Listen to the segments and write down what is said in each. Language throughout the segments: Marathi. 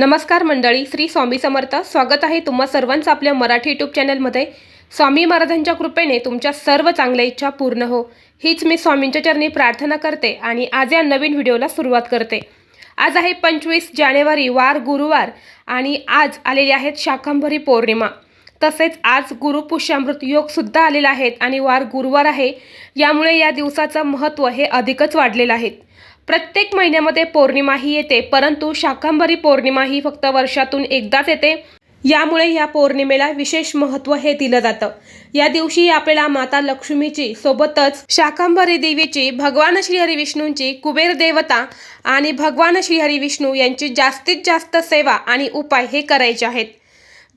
नमस्कार मंडळी श्री स्वामी समर्थ. स्वागत आहे तुम्हा सर्वांचं आपल्या मराठी यूट्यूब चॅनलमध्ये. स्वामी महाराजांच्या कृपेने तुमच्या सर्व चांगल्या इच्छा पूर्ण हो. हीच मी स्वामींच्या चरणी प्रार्थना करते आणि आज या नवीन व्हिडिओला सुरुवात करते. आज आहे पंचवीस जानेवारी वार गुरुवार आणि आज आलेली आहेत शाकंभरी पौर्णिमा. तसेच आज गुरुपुष्यामृत योगसुद्धा आलेला आहेत आणि वार गुरुवार आहे. यामुळे या दिवसाचं महत्त्व हे अधिकच वाढलेलं आहे. प्रत्येक महिन्यामध्ये पौर्णिमा ही येते परंतु शाकंभरी पौर्णिमा ही फक्त वर्षातून एकदाच येते. यामुळे या पौर्णिमेला विशेष महत्त्व हे दिलं जातं. या दिवशी आपल्याला माता लक्ष्मीची सोबतच शाकंभरी देवीची भगवान श्रीहरी विष्णूंची कुबेर देवता आणि भगवान श्रीहरी विष्णू यांची जास्तीत जास्त सेवा आणि उपाय हे करायचे आहेत.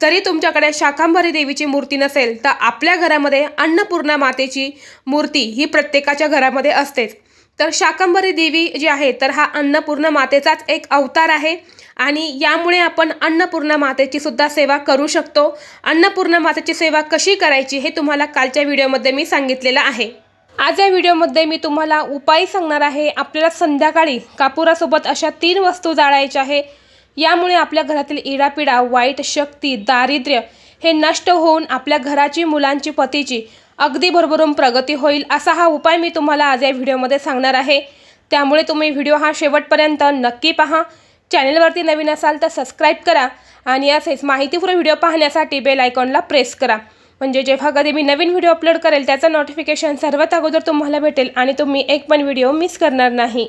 जरी तुमच्याकडे शाकांबरी देवीची मूर्ती नसेल तर आपल्या घरामध्ये अन्नपूर्णा मातेची मूर्ती ही प्रत्येकाच्या घरामध्ये असतेच. तर शाकंभरी देवी जी आहे तर हा अन्नपूर्ण मातेचाच एक अवतार आहे. आणि यामुळे आपण अन्नपूर्णा मातेची सुद्धा सेवा करू शकतो. अन्नपूर्णा मातेची सेवा कशी करायची हे तुम्हाला कालच्या व्हिडिओमध्ये मी सांगितलेलं आहे. आज या व्हिडिओमध्ये मी तुम्हाला उपाय सांगणार आहे. आपल्याला संध्याकाळी कापुरासोबत अशा तीन वस्तू जाळायच्या आहे. यामुळे आपल्या घरातील इडापिडा वाईट शक्ती दारिद्र्य हे नष्ट होऊन आपल्या घराची मुलांची पतीची अगदी भरभरून प्रगती होईल असा हा उपाय मी तुम्हाला आज या व्हिडिओमध्ये सांगणार आहे. त्यामुळे तुम्ही व्हिडिओ हा शेवटपर्यंत नक्की पहा. चॅनलवरती नवीन असाल तर सबस्क्राईब करा आणि असेच माहितीपूर्ण व्हिडिओ पाहण्यासाठी बेल आयकॉनला प्रेस करा. म्हणजे जेव्हा कधी मी नवीन व्हिडिओ अपलोड करेल त्याचं नोटिफिकेशन सर्वात अगोदर तुम्हाला भेटेल आणि तुम्ही एक पण व्हिडिओ मिस करणार नाही.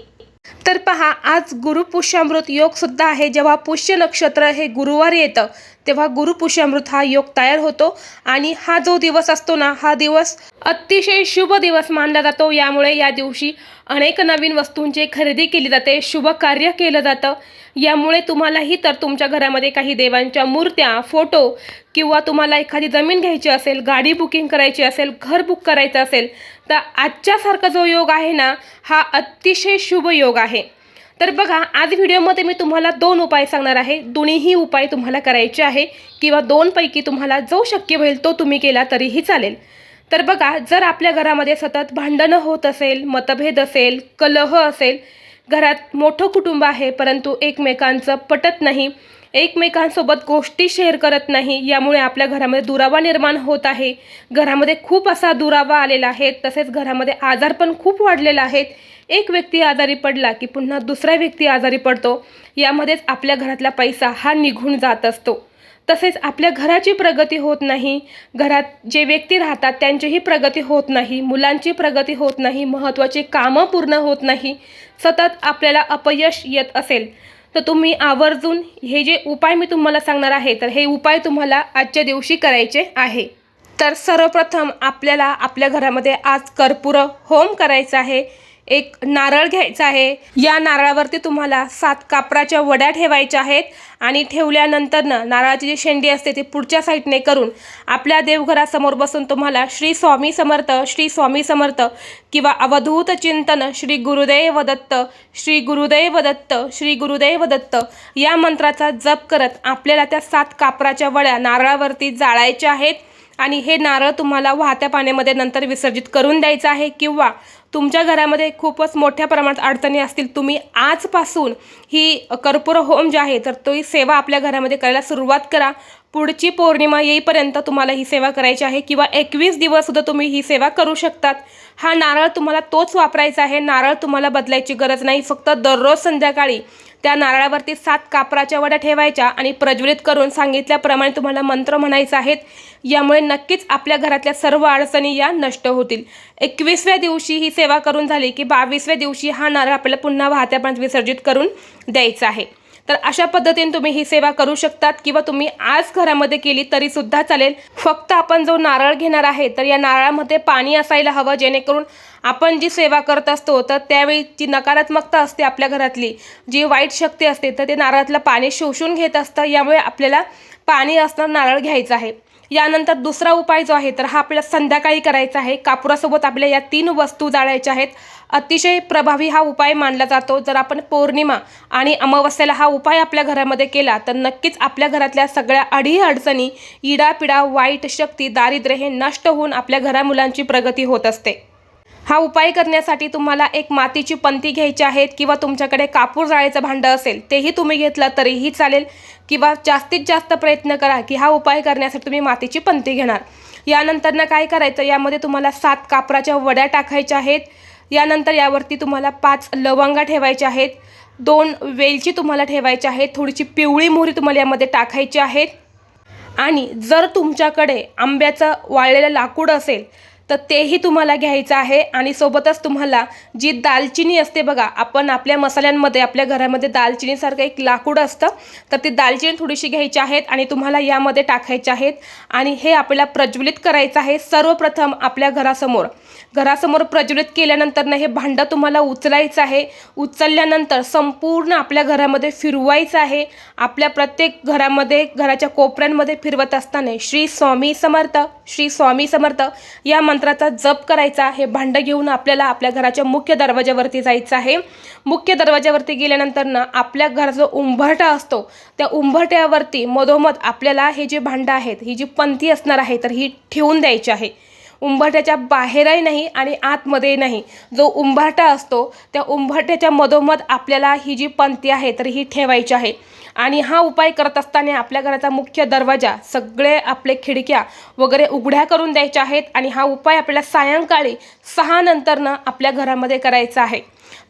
तर पहा आज गुरुपुष्यामृत योगसुद्धा आहे. जेव्हा पुष्य नक्षत्र हे गुरुवार येतं तेव्हा गुरुपुष्यामृत हा योग तयार होतो आणि हा जो दिवस असतो ना हा दिवस अतिशय शुभ दिवस मानला जातो. यामुळे या दिवशी अनेक नवीन वस्तूंची खरेदी केली जाते शुभ कार्य केलं जातं. यामुळे तुम्हालाही तर तुमच्या घरामध्ये काही देवांच्या मूर्त्या फोटो किंवा तुम्हाला एखादी जमीन घ्यायची असेल गाडी बुकिंग करायची असेल घर बुक करायचं असेल तर आजच्यासारखा जो योग आहे ना हा अतिशय शुभ योग आहे. तर बघा आज व्हिडिओमध्ये मी तुम्हाला दोन उपाय सांगणार आहे. दोन्हीही उपाय तुम्हाला करायचे आहे किंवा दोनपैकी तुम्हाला जो शक्य होईल तो तुम्ही केला तरीही चालेल. तर बघा जर आपल्या घरामध्ये सतत भांडणं होत असेल मतभेद असेल कलह असेल घरात मोठं कुटुंब आहे परंतु एकमेकांचं पटत नाही एकमेकांसोबत गोष्टी शेअर करत नाही यामुळे आपल्या घरामध्ये दुरावा निर्माण होत आहे. घरामध्ये खूप असा दुरावा आलेला आहे तसेच घरामध्ये आजार पण खूप वाढलेला आहेत. एक व्यक्ती आजारी पडला की पुन्हा दुसरा व्यक्ती आजारी पडतो यामध्येच आपल्या घरातला पैसा हा निघून जात असतो. तसेच आपल्या घराची प्रगती होत नाही घरात जे व्यक्ती राहतात त्यांचीही प्रगती होत नाही मुलांची प्रगती होत नाही महत्त्वाची कामं पूर्ण होत नाही सतत आपल्याला अपयश येत असेल. तर तुम्ही आवर्जून हे जे उपाय मी तुम्हाला सांगणार आहे तर हे उपाय तुम्हाला आजच्या दिवशी करायचे आहे. तर सर्वप्रथम आपल्याला आपल्या घरामध्ये आज कर्पूर होम करायचं आहे. एक नारळ घ्यायचा आहे. या नारळावरती तुम्हाला सात कापराच्या वड्या ठेवायच्या आहेत आणि ठेवल्यानंतरनं नारळाची जी शेंडी असते ती पुढच्या साईडने करून आपल्या देवघरासमोर बसून तुम्हाला श्री स्वामी समर्थ श्री स्वामी समर्थ किंवा अवधूत चिंतन श्री गुरुदेव दत्त श्री गुरुदेव दत्त श्री गुरुदेव दत्त या मंत्राचा जप करत आपल्याला त्या सात कापराच्या वड्या नारळावरती जाळायच्या आहेत. आणि हे नारळ तुम्हाला वाहत्या पाण्यामध्ये नंतर विसर्जित करून द्यायचं आहे किंवा तुमच्या घरामध्ये खूपच मोठ्या प्रमाणात अडचणी असतील तुम्ही आजपासून ही कर्पूर होम जे आहे तर तो ही सेवा आपल्या घरामध्ये करायला सुरुवात करा. पुढची पौर्णिमा येईपर्यंत तुम्हाला ही सेवा करायची आहे किंवा एकवीस दिवससुद्धा तुम्ही ही सेवा करू शकतात. हा नारळ तुम्हाला तोच वापरायचा आहे. नारळ तुम्हाला बदलायची गरज नाही. फक्त दररोज संध्याकाळी त्या नारळावरती सात कापराच्या वड्या ठेवायच्या आणि प्रज्वलित करून सांगितल्याप्रमाणे तुम्हाला मंत्र म्हणायचं आहेत. यामुळे नक्कीच आपल्या घरातल्या सर्व अडचणी या नष्ट होतील. एकवीसव्या दिवशी ही सेवा करून झाली की बावीसव्या दिवशी हा नारळ आपल्याला पुन्हा वाहत्यापर्यंत विसर्जित करून द्यायचा आहे. तर अशा पद्धतीने तुम्ही ही सेवा करू शकतात किंवा तुम्ही आज घरामध्ये केली तरी सुद्धा चालेल. फक्त आपण जो नारळ घेणार आहे तर या नारळामध्ये पाणी असायला हवं जेणेकरून आपण जी सेवा करत असतो तर त्यावेळी जी नकारात्मकता असते आपल्या घरातली जी वाईट शक्ती असते तर ते नारळातलं पाणी शोषून घेत असतं. यामुळे आपल्याला पाणी असणार नारळ घ्यायचं आहे. यानंतर दुसरा उपाय जो आहे तर हा आपल्याला संध्याकाळी करायचा आहे. कापुरासोबत आपल्या या तीन वस्तू जाळायच्या आहेत. अतिशय प्रभावी हा उपाय मानला जातो. जर आपण पौर्णिमा आणि अमावस्येला हा उपाय आपल्या घरामध्ये केला तर नक्कीच आपल्या घरातल्या सगळ्या अडी अडचणी इडापिडा वाईट शक्ती दारिद्र्य हे नष्ट होऊन आपल्या घरामुलांची प्रगती होत असते. हा उपाय करण्यासाठी तुम्हाला एक मातीची पंती घ्यायची आहेत किंवा तुमच्याकडे कापूर जाळीचं भांडं असेल तेही तुम्ही घेतलं तरीही चालेल. किंवा जास्तीत जास्त प्रयत्न करा की हा उपाय करण्यासाठी तुम्ही मातीची पंती घेणार. यानंतरनं काय करायचं? यामध्ये तुम्हाला सात कापराच्या वड्या टाकायच्या आहेत. यानंतर यावरती तुम्हाला पाच लवंगा ठेवायच्या आहेत. दोन वेलची तुम्हाला ठेवायच्या आहेत. थोडीशी पिवळी मोहरी तुम्हाला यामध्ये टाकायची आहेत. आणि जर तुमच्याकडे आंब्याचं वाळलेलं लाकूड असेल तर तेही तुम्हाला घ्यायचं आहे आणि सोबतच तुम्हाला जी दालचिनी असते बघा आपण आपल्या मसाल्यांमध्ये आपल्या घरामध्ये दालचिनीसारखं एक लाकूड असतं तर ती दालचिनी थोडीशी घ्यायची आहेत आणि तुम्हाला यामध्ये टाकायचे आहेत. आणि हे आपल्याला प्रज्वलित करायचं आहे सर्वप्रथम आपल्या घरासमोर. घरासमोर प्रज्वलित केल्यानंतर हे भांडं तुम्हाला उचलायचं आहे. उचलल्यानंतर संपूर्ण आपल्या घरामध्ये फिरवायचं आहे. आपल्या प्रत्येक घरामध्ये घराच्या कोपऱ्यांमध्ये फिरवत असताना श्री स्वामी समर्थ श्री स्वामी समर्थ या मंत्राचा जप करायचा. हे भांडं घेऊन आपल्याला आपल्या घराच्या मुख्य दरवाज्यावरती जायचं आहे. मुख्य दरवाज्यावरती गेल्यानंतर ना आपल्या घराचा उंभरटा उंबरठा असतो त्या उंबरठ्यावरती मधोमध आपल्याला हे जे भांडं आहेत ही जी पंथी असणार आहे तर ही ठेवून द्यायची आहे. उंबरठ्याच्या बाहेरही नाही आणि आतमध्येही नाही. जो उंबरठा असतो त्या उंबरठ्याच्या मधोमध आपल्याला ही जी पंथी आहे तर ही ठेवायची आहे. आणि हा उपाय करत असताना आपल्या घराचा मुख्य दरवाजा सगळे आपले खिडक्या वगैरे उघड्या करून द्यायच्या आहेत आणि हा उपाय आपल्याला सायंकाळी सहा नंतरनं आपल्या घरामध्ये करायचा आहे.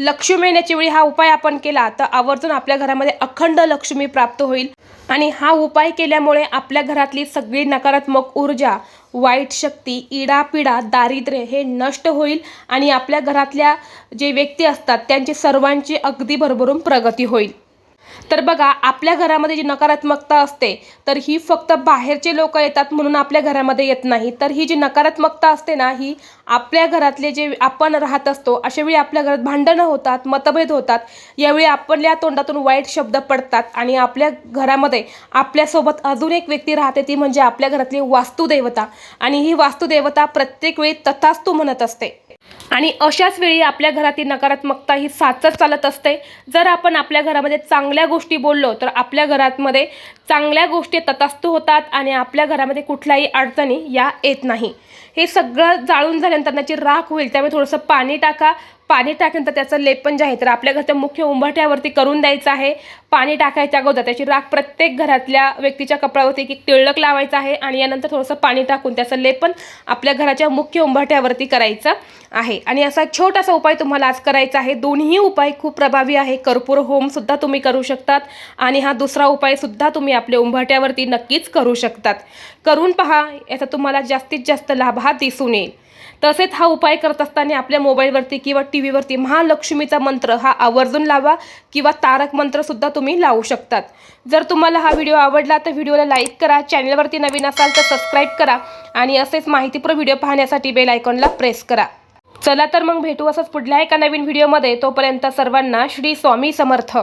लक्ष्मी येण्याच्या वेळी हा उपाय आपण केला तर आवर्जून आपल्या घरामध्ये अखंड लक्ष्मी प्राप्त होईल. आणि हा उपाय केल्यामुळे आपल्या घरातली सगळी नकारात्मक ऊर्जा वाईट शक्ती इडापिडा दारिद्र्य हे नष्ट होईल आणि आपल्या घरातल्या जे व्यक्ती असतात त्यांची सर्वांची अगदी भरभरून प्रगती होईल. तर बघा आपल्या घरामध्ये जी नकारात्मकता असते तर ही फक्त बाहेरचे लोक येतात म्हणून आपल्या घरामध्ये येत नाही. तर ही जी नकारात्मकता असते ना ही आपल्या घरातले जे आपण राहत असतो अशा वेळी आपल्या घरात भांडणं होतात मतभेद होतात. यावेळी आपल्या तोंडातून वाईट शब्द पडतात आणि आपल्या घरामध्ये आपल्यासोबत अजून एक व्यक्ती राहते ती म्हणजे आपल्या घरातली वास्तुदेवता. आणि ही वास्तुदेवता प्रत्येक वेळी तथास्तू म्हणत असते. आणि अशाच वेळी आपल्या घरातील नकारात्मकता ही साचत चालत असते. जर आपण आपल्या घरामध्ये चांगल्या गोष्टी बोललो तर आपल्या घरामध्ये चांगल्या गोष्टी तथास्तू होतात आणि आपल्या घरामध्ये कुठल्याही अडचणी या येत नाही. हे सगळं जाळून झाल्यानंतर त्याची राख होईल त्यामुळे थोडंसं पाणी टाका पाणी टाकल्यानंतर त्याचं लेपन जे आहे तर आपल्या घरच्या मुख्य उंबरठ्यावरती करून द्यायचं आहे. पाणी टाकायच्या अगोदर त्याची राख प्रत्येक घरातल्या व्यक्तीच्या कपड्यावरती एक टिळक लावायचं आहे आणि यानंतर थोडंसं पाणी टाकून त्याचं लेपन आपल्या घराच्या मुख्य उंबरठ्यावरती करायचं आहे. आणि असा छोटासा उपाय तुम्हाला आज करायचा आहे. दोन्ही उपाय खूप प्रभावी आहे. कर्पूर होमसुद्धा तुम्ही करू शकतात आणि हा दुसरा उपायसुद्धा तुम्ही आपल्या उंबरठ्यावरती नक्कीच करू शकतात. करून पहा याचा तुम्हाला जास्तीत जास्त लाभ हा दिसून येईल. तसेच हा उपाय करत असताना आपल्या मोबाईलवरती किंवा टी व्हीवरती महालक्ष्मीचा मंत्र हा आवर्जून लावा किंवा तारक मंत्रसुद्धा तुम्ही लावू शकतात. जर तुम्हाला हा व्हिडिओ आवडला तर व्हिडिओला लाईक करा चॅनलवरती नवीन असाल तर सबस्क्राईब करा आणि असेच माहितीपूर्ण व्हिडिओ पाहण्यासाठी बेल आयकॉनला प्रेस करा. चला तर मग भेटू असंच पुढल्या एका नवीन व्हिडिओमध्ये. तोपर्यंत सर्वांना श्री स्वामी समर्थ.